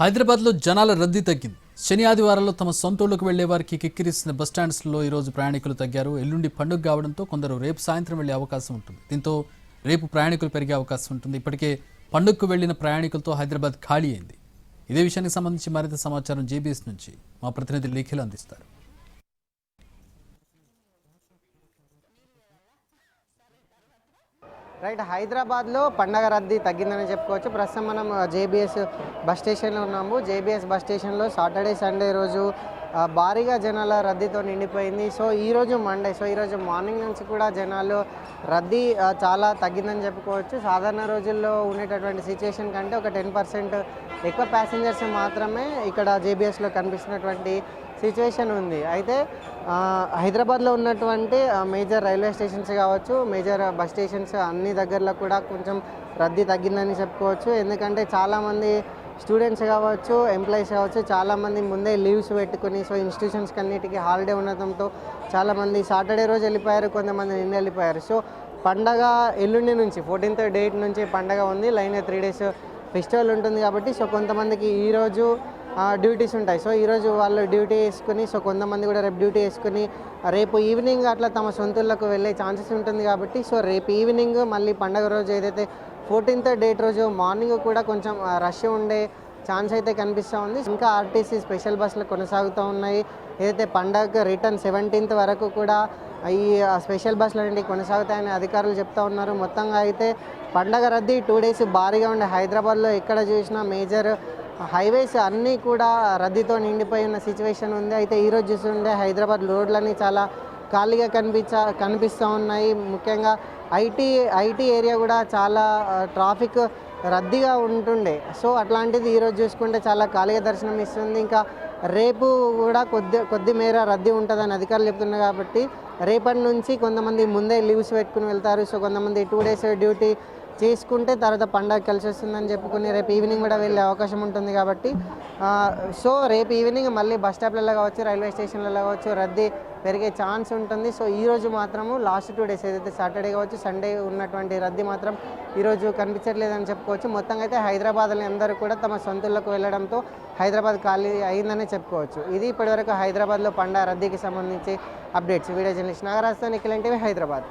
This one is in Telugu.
హైదరాబాద్లో జనాల రద్దీ తగ్గింది. శని ఆదివారాల్లో తమ సొంతూళ్ళకు వెళ్ళే వారికి కిక్కిరిసిన బస్టాండ్స్లో ఈరోజు ప్రయాణికులు తగ్గారు. ఎల్లుండి పండుగ కావడంతో కొందరు రేపు సాయంత్రం వెళ్ళే అవకాశం ఉంటుంది. దీంతో రేపు ప్రయాణికులు పెరిగే అవకాశం ఉంటుంది. ఇప్పటికే పండుగకు వెళ్ళిన ప్రయాణికులతో హైదరాబాద్ ఖాళీ అయింది. ఇదే విషయానికి సంబంధించి మరింత సమాచారం జేబీఎస్ నుంచి మా ప్రతినిధి లేఖలు అందిస్తారు. రైట్ హైదరాబాద్లో పండగ రద్దీ తగ్గిందని చెప్పుకోవచ్చు. ప్రస్తుతం మనం జేబీఎస్ బస్ స్టేషన్లో ఉన్నాము. జేబీఎస్ బస్ స్టేషన్లో సాటర్డే సండే రోజు భారీగా జనాల రద్దీతో నిండిపోయింది. సో ఈరోజు మండే సో ఈరోజు మార్నింగ్ నుంచి కూడా జనాలు రద్దీ చాలా తగ్గిందని చెప్పుకోవచ్చు. సాధారణ రోజుల్లో ఉండేటటువంటి సిచ్యుయేషన్ కంటే ఒక టెన్ పర్సెంట్ ఎక్కువ ప్యాసింజర్స్ మాత్రమే ఇక్కడ జేబీఎస్లో కనిపిస్తున్నటువంటి సిచ్యువేషన్ ఉంది. అయితే హైదరాబాద్లో ఉన్నటువంటి మేజర్ రైల్వే స్టేషన్స్ కావచ్చు మేజర్ బస్ స్టేషన్స్ అన్ని దగ్గరలో కూడా కొంచెం రద్దీ తగ్గిందని చెప్పుకోవచ్చు. ఎందుకంటే చాలామంది స్టూడెంట్స్ కావచ్చు ఎంప్లాయీస్ కావచ్చు చాలామంది ముందే లీవ్స్ పెట్టుకుని సో ఇన్స్టిట్యూషన్స్కి అన్నిటికీ హాలిడే ఉండటంతో చాలామంది సాటర్డే రోజు వెళ్ళిపోయారు కొంతమంది నిన్న వెళ్ళిపోయారు. సో పండగ ఎల్లుండి నుంచి ఫోర్టీన్త్ డేట్ నుంచి పండగ ఉంది. లైన్ త్రీ డేస్ ఫెస్టివల్ ఉంటుంది కాబట్టి సో కొంతమందికి ఈరోజు డ్యూటీస్ ఉంటాయి. సో ఈరోజు వాళ్ళు డ్యూటీ వేసుకుని సో కొంతమంది కూడా రేపు డ్యూటీ వేసుకుని రేపు ఈవినింగ్ అట్లా తమ సొంతూళ్ళకు వెళ్ళే ఛాన్సెస్ ఉంటుంది కాబట్టి సో రేపు ఈవినింగ్ మళ్ళీ పండగ రోజు ఏదైతే ఫోర్టీన్త్ డేట్ రోజు మార్నింగ్ కూడా కొంచెం రష్ ఉండే ఛాన్స్ అయితే కనిపిస్తూ ఉంది. ఇంకా ఆర్టీసీ స్పెషల్ బస్సులు కొనసాగుతూ ఉన్నాయి. ఏదైతే పండగ రిటర్న్ సెవెంటీన్త్ వరకు కూడా ఈ స్పెషల్ బస్సులు అనేవి కొనసాగుతాయని అధికారులు చెప్తా ఉన్నారు. మొత్తంగా అయితే పండగ రద్దీ టూ డేస్ భారీగా ఉండే హైదరాబాద్లో ఎక్కడ చూసినా మేజర్ హైవేస్ అన్నీ కూడా రద్దీతో నిండిపోయి ఉన్న సిచ్యువేషన్ ఉంది. అయితే ఈరోజు చూస్తుంటే హైదరాబాద్ రోడ్లన్నీ చాలా ఖాళీగా కనిపించ కనిపిస్తూ ఉన్నాయి. ముఖ్యంగా ఐటీ ఐటీ ఏరియా కూడా చాలా ట్రాఫిక్ రద్దీగా ఉంటుండే. సో అట్లాంటిది ఈరోజు చూసుకుంటే చాలా ఖాళీగా దర్శనం ఇస్తుంది ఇంకా రేపు కూడా కొద్ది కొద్ది మేర రద్దీ ఉంటుందని అధికారులు చెప్తున్నారు కాబట్టి రేపటి నుంచి కొంతమంది ముందే లీవ్స్ పెట్టుకుని వెళ్తారు. సో కొంతమంది టూ డేస్ డ్యూటీ చేసుకుంటే తర్వాత పండగ కలిసి వస్తుందని చెప్పుకుని రేపు ఈవినింగ్ కూడా వెళ్ళే అవకాశం ఉంటుంది కాబట్టి సో రేపు ఈవినింగ్ మళ్ళీ బస్ స్టాప్లలో కావచ్చు రైల్వే స్టేషన్లలో కావచ్చు రద్దీ పెరిగే ఛాన్స్ ఉంటుంది. సో ఈ రోజు మాత్రము లాస్ట్ టూ డేస్ ఏదైతే సాటర్డే కావచ్చు సండే ఉన్నటువంటి రద్దీ మాత్రం ఈరోజు కనిపించట్లేదని చెప్పుకోవచ్చు. మొత్తంగా అయితే హైదరాబాద్లో అందరూ కూడా తమ సొంతులకు వెళ్ళడంతో హైదరాబాద్ ఖాళీ అయిందనే చెప్పుకోవచ్చు. ఇది ఇప్పటివరకు హైదరాబాద్లో పండగ రద్దీకి సంబంధించి అప్డేట్స్. వీడియో జర్నలిస్ట్ నాగరాజ్తో నిఖిల్ ఎన్టీవీ హైదరాబాద్.